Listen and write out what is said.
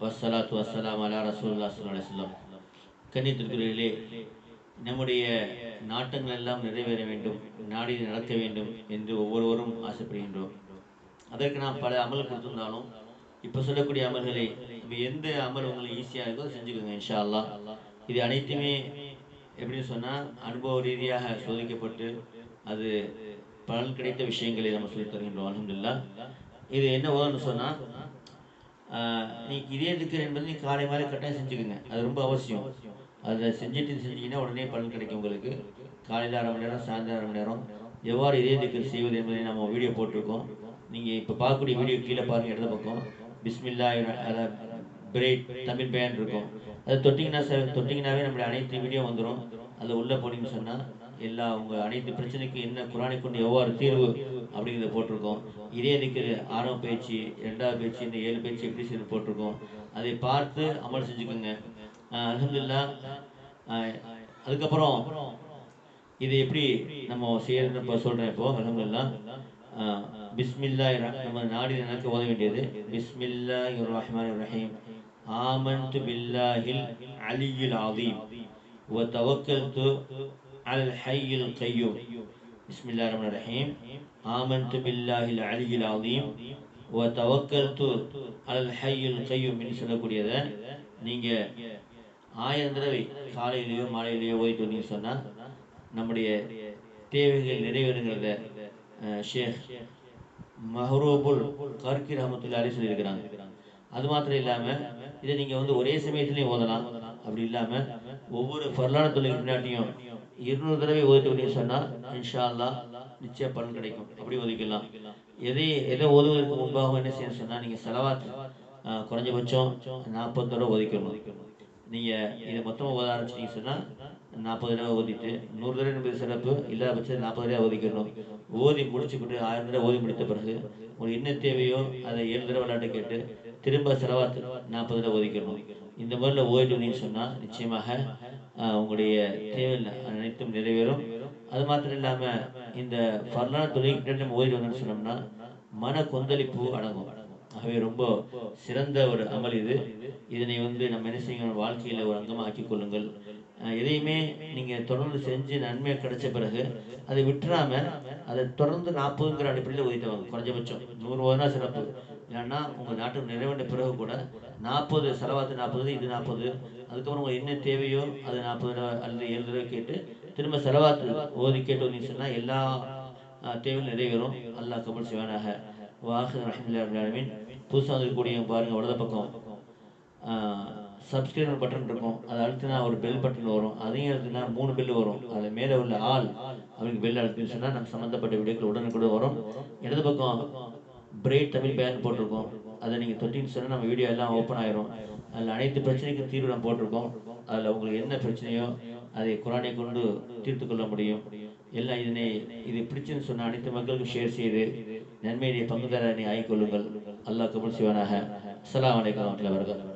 வசலாத்து வசலாம் அலா ரசூல்லா சொல்லம் அலைஹி நம்முடைய நாட்டங்கள் எல்லாம் நிறைவேற வேண்டும் நாடி நடக்க வேண்டும் என்று ஒவ்வொருவரும் ஆசைப்படுகின்றோம். அதற்கு நாம் பல அமல் கொடுத்திருந்தாலும் இப்போ சொல்லக்கூடிய அமல்களை நம்ம எந்த அமல் உங்களுக்கு ஈஸியாக இருக்கோ செஞ்சுக்கோங்க இன்ஷா அல்லாஹ் இது அனைத்துமே எப்படின்னு சொன்னால் அனுபவ ரீதியாக சோதிக்கப்பட்டு அது பலன் கிடைத்த விஷயங்களை நம்ம சொல்லித் தருகின்றோம் அலமதுல்லா இது என்ன ஓதன்னு சொன்னால் நீ இதே திக்கர் என்பது நீ காலை மாதிரி கட்டாயம் செஞ்சுக்கோங்க. அது ரொம்ப அவசியம். அதை செஞ்சுட்டு செஞ்சீங்கன்னா உடனே பலன் கிடைக்கும் உங்களுக்கு. காலையில் அரை மணி நேரம் சாயந்தரம் அரை மணி நேரம். எவ்வாறு இதே திக்கர் செய்வது என்பதை நம்ம வீடியோ போட்டிருக்கோம். நீங்கள் இப்போ பார்க்கக்கூடிய வீடியோ கீழே பாருங்க இடது பக்கம். பிஸ்மில்லா பிரேட் தமிழ் பேன் இருக்கும். அது தொட்டிங்கன்னா சார் தொட்டிங்கனாவே நம்மளுடைய அனைத்து வீடியோ வந்துடும் அதில் உள்ளே போனீங்கன்னு சொன்னால் எல்லா உங்கள் அனைத்து பிரச்சனைக்கு என்ன குரானை கொண்டு எவ்வாறு தீர்வு அப்படிங்கிறத போட்டிருக்கோம் இதே இருக்கிற ஆறாம் பயிற்சி ரெண்டாவது பயிற்சி இந்த ஏழு பயிற்சி எப்படி செய்து போட்டிருக்கோம் அதை பார்த்து அமல் செஞ்சுக்கோங்க அலமதுல்லா அதுக்கப்புறம் இது எப்படி நம்ம செய்யறது இப்போ சொல்கிறேன் இப்போ அலமதுல்லா பிஸ்மில்லா நம்ம நாடி எனக்கு ஓத வேண்டியது பிஸ்மில்லா ரஹ்மான் ரஹீம் ஆமன்து பில்லாஹில் அலியில் ஆதீம் وتوكلت على الحي القيوم بسم الله الرحمن الرحيم آمنت بالله العلي العظيم وتوكلت على الحي القيوم என்று சொல்லக்கூடியதை நீங்க ஆயிரம் தடவை காலையிலேயோ மாலையிலேயோ ஓதிட்டு வந்தீங்க சொன்னா நம்முடைய தேவைகள் நிறைவேறுங்கிறத அஹ், ஷேக் மஹரூபுல் கர்கி ரஹமத்துல்லாஹி சொல்லியிருக்கிறாங்க அது மாத்திரம் இல்லாம இதை நீங்க வந்து ஒரே சமயத்திலையும் ஓதலாம் அப்படி இல்லாம ஒவ்வொரு ஃபர்லான தொழில் பின்னாட்டியும் இருநூறு தடவை ஓதிட்டு வந்தீங்க சொன்னா இன்ஷா அல்லாஹ் நிச்சயம் பலன் கிடைக்கும். அப்படி ஒதுக்கலாம் எதை எதை ஓதுவதற்கு முன்பாக என்ன செய்யணும் சொன்னா நீங்க செலவாத்து குறைஞ்சபட்சம் நாற்பது தடவை ஒதுக்கணும் நீங்க இதை மொத்தமா ஓத ஆரம்பிச்சிட்டீங்க சொன்னா நாற்பது தடவை ஓதிட்டு நூறு தடவை என்பது சிறப்பு இல்லாத பட்சத்தில் நாற்பது தடவை ஓதிக்கணும். ஓதி முடிச்சுக்கிட்டு ஆயிரம் தடவை ஓதி முடித்த பிறகு உங்களுக்கு என்ன தேவையோ அதை ஏழு தடவை விளையாட்டு கேட்டு திரும்ப செலவாத்து நாற்பது தடவை ஒதுக்கணும் இந்த மாதிரில ஓதிட்டு வந்தீங்கன்னு சொன்னா நிச்சயமாக உங்களுடைய தேவைகள் அனைத்தும் நிறைவேறும். அது மாத்திரம் இல்லாம இந்த பர்லான தொழில்கிட்ட நம்ம சொன்னோம்னா மன கொந்தளிப்பு அடங்கும். ஆகவே ரொம்ப சிறந்த ஒரு அமல் இது. இதனை வந்து நம்ம என்ன செய்யணும்? வாழ்க்கையில ஒரு அங்கமாக கொள்ளுங்கள். அஹ் எதையுமே நீங்க தொடர்ந்து செஞ்சு நன்மையை கிடைச்ச பிறகு அதை விட்டுறாம அதை தொடர்ந்து நாற்பதுங்கிற அடிப்படையில் ஒதுக்கிட்டு வாங்க குறைஞ்சபட்சம் நூறு ரூபா சிறப்பு. ஏன்னா உங்கள் நாட்டு நிறைவேண்ட பிறகு கூட நாற்பது செலவாத்து நாற்பது இது நாற்பது அதுக்கப்புறம் உங்களுக்கு என்ன தேவையோ அது நாற்பது ரூபா அல்லது ஏழு ரூபாய் கேட்டு திரும்ப செலவாத்து ஓதி கேட்டு வந்தீங்கன்னு சொன்னால் எல்லா தேவையும் நிறைவேறும். அல்லாஹ் கபூல் சிவனாக வாஹு ரஹமின் புதுசாக இருக்கக்கூடிய பாருங்கள் வலது பக்கம். சப்ஸ்கிரைபர் பட்டன் இருக்கும். அதை அழுத்தினா ஒரு பெல் பட்டன் வரும். அதையும் அழுத்தினா மூணு பெல் வரும். அதில் மேலே உள்ள ஆள் அவருக்கு பெல் அழுத்தின்னு சொன்னால் நம்ம சம்மந்தப்பட்ட வீடியோக்கள் உடனுக்குடன் வரும். இடது பக்கம் பிரேட் தமிழ் பேன் போட்டிருக்கோம். அதை நீங்கள் தொட்டின்னு சொன்னால் நம்ம வீடியோ எல்லாம் ஓப்பன் ஆயிரும். அதில் அனைத்து பிரச்சனைக்கும் தீர்வு நம்ம போட்டிருக்கோம். அதில் உங்களுக்கு என்ன பிரச்சனையோ அதை குரானை கொண்டு தீர்த்து கொள்ள முடியும். எல்லாம் இதனை இது பிடிச்சுன்னு சொன்ன அனைத்து மக்களுக்கும் ஷேர் செய்து நன்மையை பங்குதாரனை ஆகிக்கொள்ளுங்கள். அல்லாஹ் கபூல் செய்வானாக. அஸ்ஸலாமு அலைக்கும் வரஹ்மத்துல்லாஹி வபரகாத்துஹு.